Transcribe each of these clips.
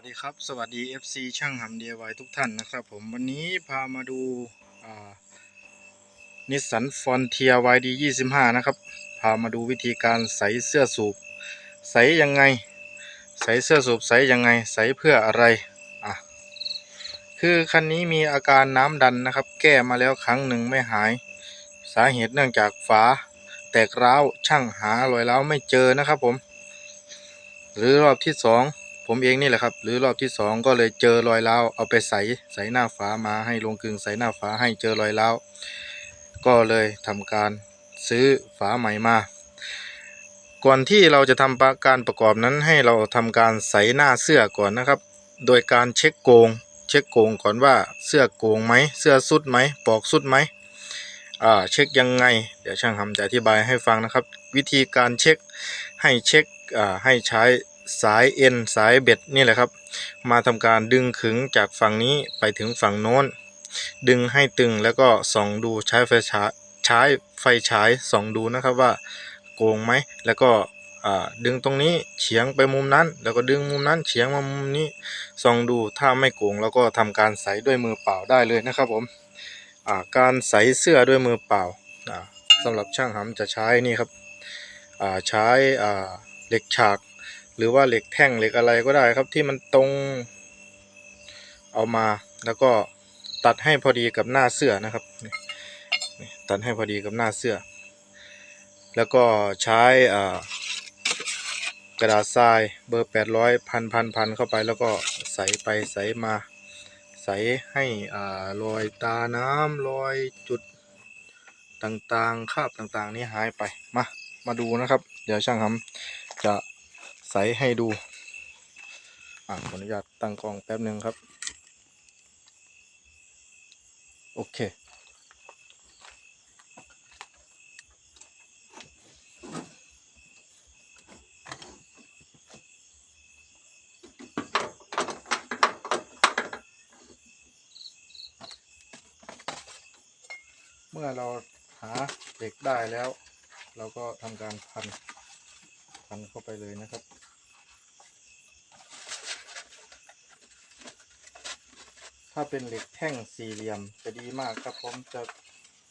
วัสดีครับ สวัสดี FC ช่างหำ DIY ทุกท่านนะครับผมวันนี้พามาดูนิสสันฟอนเทีย YD 25 นะครับ พามาดูวิธีการใส่เสื้อสูบ ใส่ยังไง ใส่เสื้อสูบใส่ยังไง ใส่เพื่ออะไรอะคือคันนี้มีอาการน้ำดันนะครับ แก้มาแล้วครั้งหนึ่งไม่หาย สาเหตุเนื่องจากฝา แตกร้าวช่างหารอยร้าวไม่เจอนะครับผม หรือรอบที่สอง ผมเองนี่แหละครับ หรือรอบที่สองก็เลยเจอรอยร้าวเอาไปใส่ใส่หน้าฝามาให้ลงกลึงใส่หน้าฝาให้เจอรอยร้าวก็เลยทำการซื้อฝาใหม่มา ก่อนที่เราจะทำประการประกอบนั้นให้เราทำการใส่หน้าเสื้อก่อนนะครับ โดยการเช็คโกง เช็คโกงก่อนว่าเสื้อโกงไหมเสื้อสุดไหมปอกสุดไหมอ่าเช็คยังไง เดี๋ยวช่างทำจะอธิบายให้ฟังนะครับ วิธีการเช็คให้เช็คอ่าให้ใช้ สายเอ็นสายเบ็ดนี่แหละครับ มาทำการดึงขึงจากฝั่งนี้ไปถึงฝั่งโน้น ดึงให้ตึงแล้วก็ส่องดูใช้ไฟฉายใช้ไฟฉายส่องดูนะครับว่าโกงไหมแล้วก็ดึงตรงนี้เฉียงไปมุมนั้น แล้วก็ดึงมุมนั้นเฉียงมามุมนี้ส่องดูถ้าไม่โกงแล้วก็ทำการใส่ด้วยมือเปล่าได้เลยนะครับผมการใส่เสื้อด้วยมือเปล่าอ่าสำหรับช่างหำจะใช้นี่ครับใช้เหล็กฉาก หรือว่าเหล็กแท่งเหล็กอะไรก็ได้ครับที่มันตรงเอามาแล้วก็ตัดให้พอดีกับหน้าเสื้อนะครับ ตัดให้พอดีกับหน้าเสื้อ แล้วก็ใช้กระดาษทรายเบอร์ 800 พันพันพันเข้าไปแล้วก็ใส่ไปใส่มาใส่ให้รอยตาน้ำรอยจุดต่างๆคาบต่างๆ นี้หายไปมามาดูนะครับ เดี๋ยวช่างทำจะ ใส่ให้ดู อ่าขออนุญาตตั้งกล้องแป๊บหนึ่งครับ โอเค เมื่อเราหาเหล็กได้แล้ว เราก็ทำการพันพันเข้าไปเลยนะครับ ถ้าเป็นเหล็กแท่งสี่เหลี่ยมจะดีมากครับผมจะ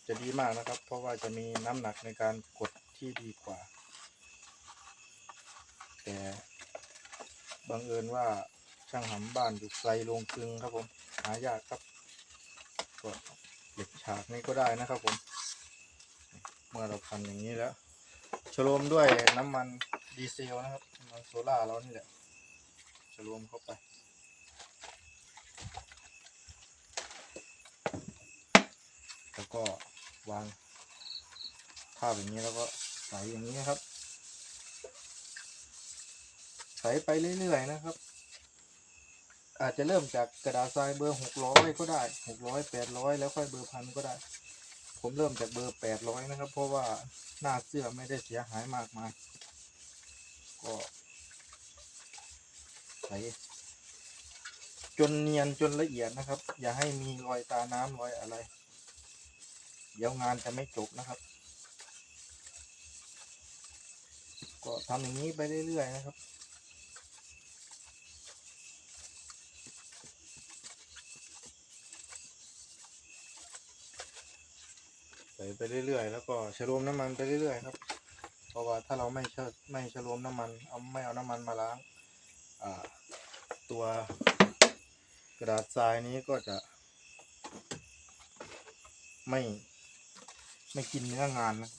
จะดีมากนะครับ เพราะว่าจะมีน้ำหนักในการกดที่ดีกว่า แต่บังเอิญว่าช่างหำบ้านอยู่ไกลโรงกลึงครับผมหายากครับก็เหล็กฉากนี่ก็ได้นะครับผม เมื่อเราพันอย่างนี้แล้วฉโลมด้วยน้ำมันดีเซลนะครับน้ำมันโซล่าเรานี่แหละฉโลมเข้าไป แล้วก็วางภาพอย่างนี้แล้วก็ใส่อย่างนี้นะครับ ใส่ไปเรื่อยๆนะครับ อาจจะเริ่มจากกระดาษทรายเบอร์หกร้อยก็ได้หกร้อยแปดร้อยแล้วค่อยเบอร์พันก็ได้ ผมเริ่มจากเบอร์แปดร้อยนะครับ เพราะว่าหน้าเสื้อไม่ได้เสียหายมากมายก็ใส่จนเนียนจนละเอียดนะครับ อย่าให้มีรอยตาน้ำรอยอะไร เดี๋ยวงานจะไม่จบนะครับ ก็ทำอย่างนี้ไปเรื่อยๆนะครับใส่ไปเรื่อยๆ แล้วก็ชโลมน้ำมันไปเรื่อยๆครับ เพราะว่าถ้าเราไม่เชไม่ชโลมน้ำมันเอาไม่เอาน้ำมันมาล้างตัวกระดาษทรายนี้ก็จะไม่ ไม่กินเนื้องานนะ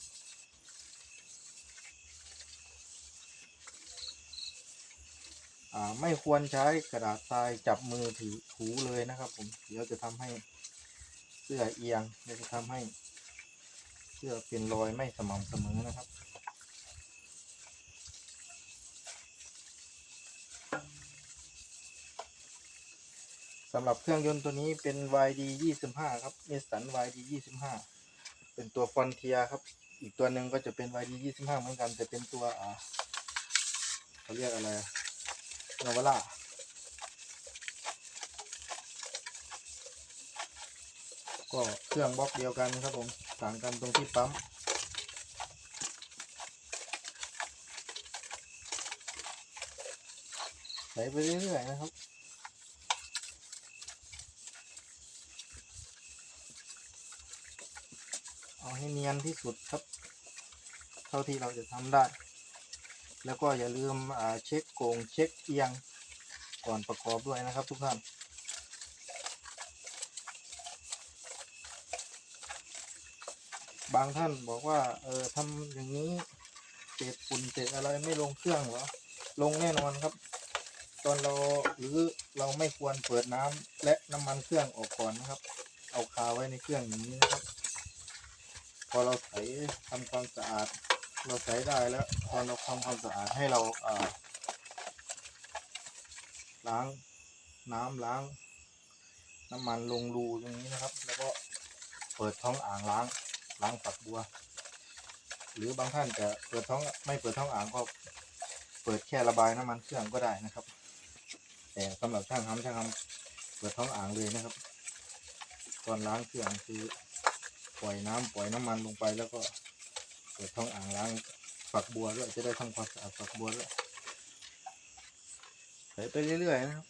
ไม่ควรใช้กระดาษทรายจับมือถือถูเลยนะครับผมเดี๋ยวจะทำให้เสื้อเอียงเดี๋ยวจะทำให้เสื้อเป็นรอยไม่สม่ำเสมอนะครับสำหรับเครื่องยนต์ตัวนี้เป็น YD 25 ครับ Nissan YD 25 เป็นตัวฟอนเทียครับ อีกตัวหนึ่งก็จะเป็น YD 25เหมือนกัน แต่เป็นตัวอ่าเขาเรียกอะไรนวล่าก็เครื่องบล็อกเดียวกันครับผมต่างกันตรงที่ปั๊มใส่ไปเรื่อยๆนะครับ เอาให้เนียนที่สุดครับ เท่าที่เราจะทำได้ แล้วก็อย่าลืมเช็คโกงเช็คเอียงก่อนประกอบด้วยนะครับทุกท่านบางท่านบอกว่า เออทำอย่างนี้เศษฝุ่นเศษอะไรไม่ลงเครื่องเหรอ ลงแน่นอนครับ ตอนเราหรือเราไม่ควรเปิดน้ำและน้ำมันเครื่องออกก่อนนะครับ เอาคาไว้ในเครื่องอย่างนี้นะครับ พอเราใส่ทำความสะอาด เราใส่ได้แล้วพอเราทำความสะอาดให้เราอ่าล้าง น้ำล้างน้ำมันลงรูอย่างนี้นะครับ แล้วก็เปิดท้องอ่างล้างล้างฝักบัว หรือบางท่านจะเปิดท้องไม่เปิดท้องอ่างก็เปิดแค่ระบายน้ำมันเครื่องก็ได้นะครับ แต่สำหรับช่างทำช่างทำเปิดท้องอ่างเลยนะครับ ก่อนล้างเครื่องคือ ปล่อยน้ำปล่อยน้ำมันลงไปแล้วก็เปิดท้องอ่างล้างฝักบัวด้วยจะได้ทำความสะอาดฝักบัวด้วยใส่ไปเรื่อยๆนะครับ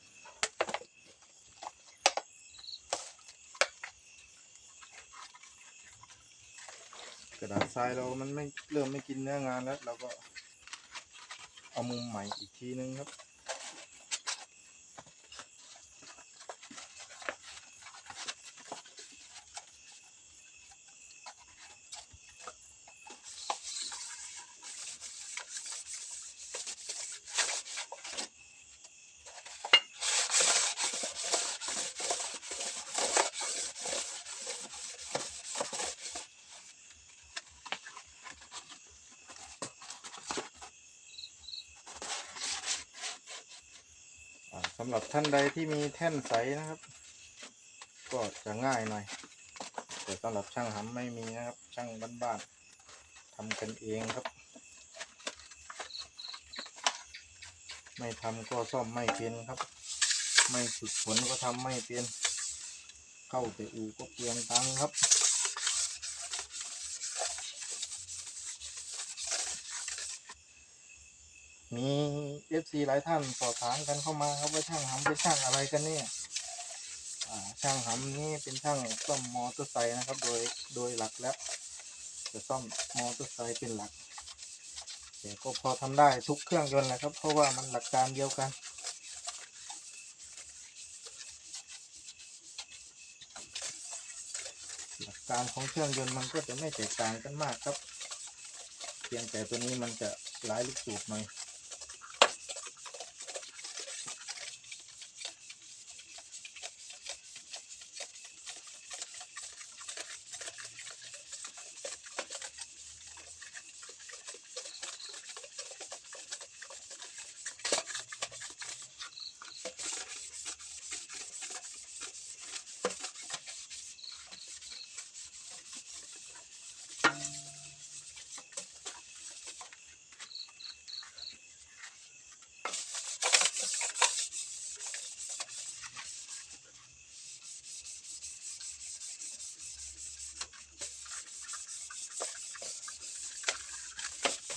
กระดาษทรายเรามันไม่เริ่มไม่กินเนื้องานแล้ว เราก็เอามุมใหม่อีกทีนึงครับ สำหรับท่านใดที่มีแท่นใสนะครับ ก็จะง่ายหน่อย แต่สำหรับช่างหำไม่มีนะครับ ช่างบ้านๆทำกันเองครับ ไม่ทำก็ซ่อมไม่เป็นครับ ไม่ฝึกฝนก็ทำไม่เป็น เข้าไปอู่ก็เปลืองตังค์ครับ มีเอฟซีหลายท่านสอบถามกันเข้ามาครับว่าช่างหำเป็นช่างอะไรกันเนี่ยช่างหำนี่เป็นช่างซ่อมมอเตอร์ไซค์นะครับ โดยโดยหลักแล้ว จะซ่อมมอเตอร์ไซค์เป็นหลักแต่ก็พอทำได้ทุกเครื่องยนต์แหละครับ เพราะว่ามันหลักการเดียวกันหลักการของเครื่องยนต์มันก็จะไม่แตกต่างกันมากครับ เพียงแต่ตัวนี้มันจะหลายลูกสูบหน่อย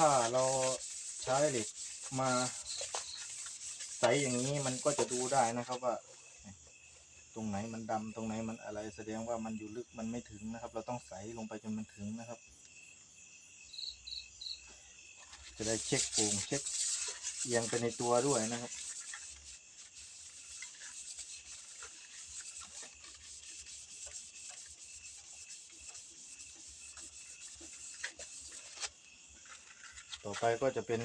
ถ้าเราใช้เหล็กมาใสอย่างนี้มันก็จะดูได้นะครับว่า ตรงไหนมันดำตรงไหนมันอะไร แสดงว่ามันอยู่ลึกมันไม่ถึงนะครับ เราต้องใสลงไปจนมันถึงนะครับ จะได้เช็คโป่งเช็คเอียงไปในตัวด้วยนะครับ ต่อไปก็จะเป็น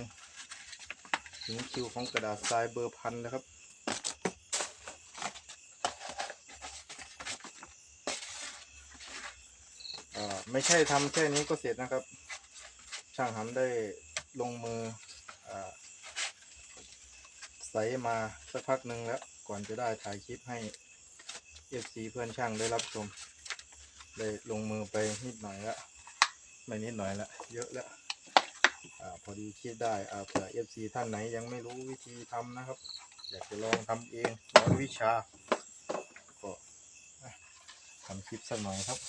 ถึงคิวของกระดาษทรายเบอร์พันแล้วครับอ่าไม่ใช่ทำแค่นี้ก็เสร็จนะครับ ช่างหำได้ลงมืออใส่มาสักพักหนึ่งแล้ว ก่อนจะได้ถ่ายคลิปให้ FC เพื่อนช่างได้รับชม ได้ลงมือไปนิดหน่อยแล้ว ไม่นิดหน่อยละเยอะแล้ว อาพอดีคิดได้อ่าเผื่อ FC ท่านไหนยังไม่รู้วิธีทำนะครับ อยากจะลองทำเองร้อยวิชา ก็ทำคลิปสักหน่อยครับ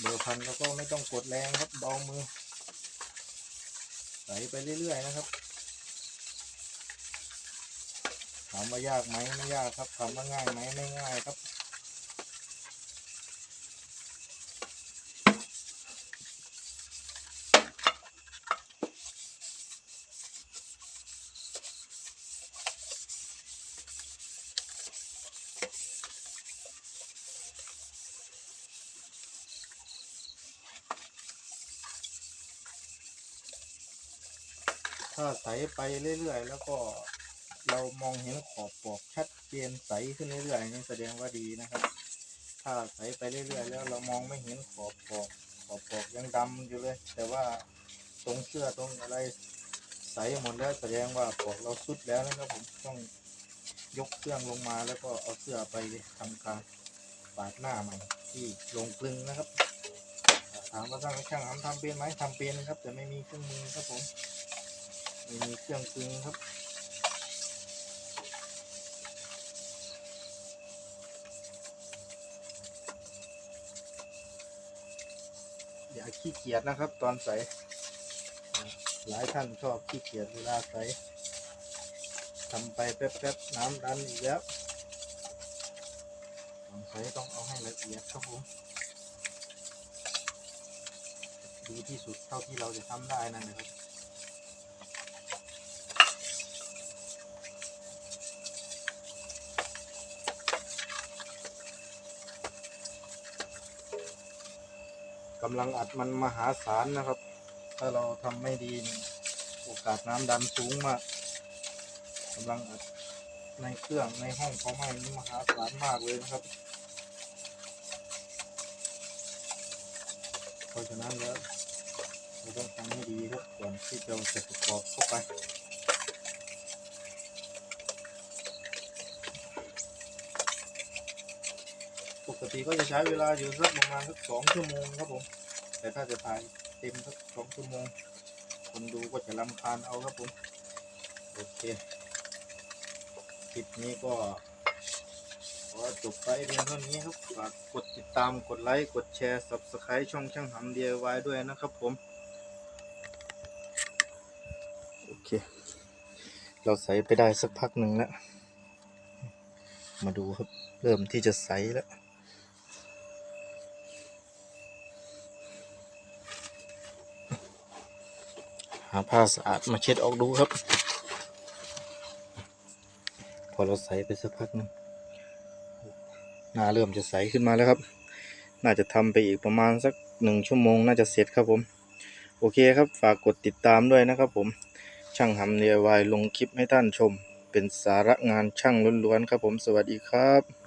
เบอร์พันแล้วก็ไม่ต้องกดแรงครับเบามือใส่ไปเรื่อยๆนะครับถามว่ายากไหมไม่ยากครับถามว่าง่ายไหมไม่ง่ายครับ ถ้าใสไปเรื่อยๆ แล้วก็เรามองเห็นขอบปอกชัดเจนใสขึ้นเรื่อยๆนี่แสดงว่าดีนะครับ ถ้าใสไปเรื่อยๆ แล้วเรามองไม่เห็นขอบปอกขอบปอกยังดำอยู่เลย แต่ว่าตรงเสื้อตรงอะไรใสหมดแล้วแสดงว่าปอกเราสุดแล้วนะครับผมต้องยกเครื่องลงมาแล้วก็เอาเสื้อไปทำการปาดหน้าใหม่ที่ลงกลึงนะครับถามว่าช่างช่างทำทำเป็นไหมทำเป็นครับ แต่ไม่มีเครื่องมือครับผม ไม่มีเครื่องกลึงครับอย่าขี้เกียจนะครับ ตอนใส่หลายท่านชอบขี้เกียจเวลาใส่ทำไปแป๊บๆน้ำดันอีกแล้วตอนใส่ต้องเอาให้ละเอียดครับผมดีที่สุดเท่าที่เราจะทำได้นั่นนะครับ กำลังอัดมันมหาศาลนะครับ ถ้าเราทำไม่ดีโอกาสน้ำดันสูงมากกำลังอัดในเครื่องในห้องเขาไหม้นี่มหาศาลมากเลยนะครับ เพราะฉะนั้นแล้วเราต้องทำให้ดีครับก่อนที่เราจะประกอบเข้าไป ปกติก็จะใช้เวลาอยู่สักประมาณสักสองชั่วโมงครับผม แต่ถ้าจะถ่ายเต็มสักสองชั่วโมง คนดูก็จะรำคาญเอาครับผม โอเค คลิปนี้ก็ขอจบไปเพียงเท่านี้ครับ ฝากกดติดตาม กดไลค์ กดแชร์ subscribe ช่องช่างหำ DIY ด้วยนะครับผม โอเค เราใส่ไปได้สักพักหนึ่งแล้ว มาดูครับ เริ่มที่จะใสแล้ว หาผ้าสะอาดมาเช็ดออกดูครับ พอเราใส่ไปสักพักหนึงหน้าเริ่มจะใสขึ้นมาแล้วครับ น่าจะทำไปอีกประมาณสักหนึ่งชั่วโมงน่าจะเสร็จครับผม โอเคครับฝากกดติดตามด้วยนะครับผม ช่างหำเนียวายลงคลิปให้ท่านชม เป็นสาระงานช่างล้วนๆครับผม สวัสดีครับ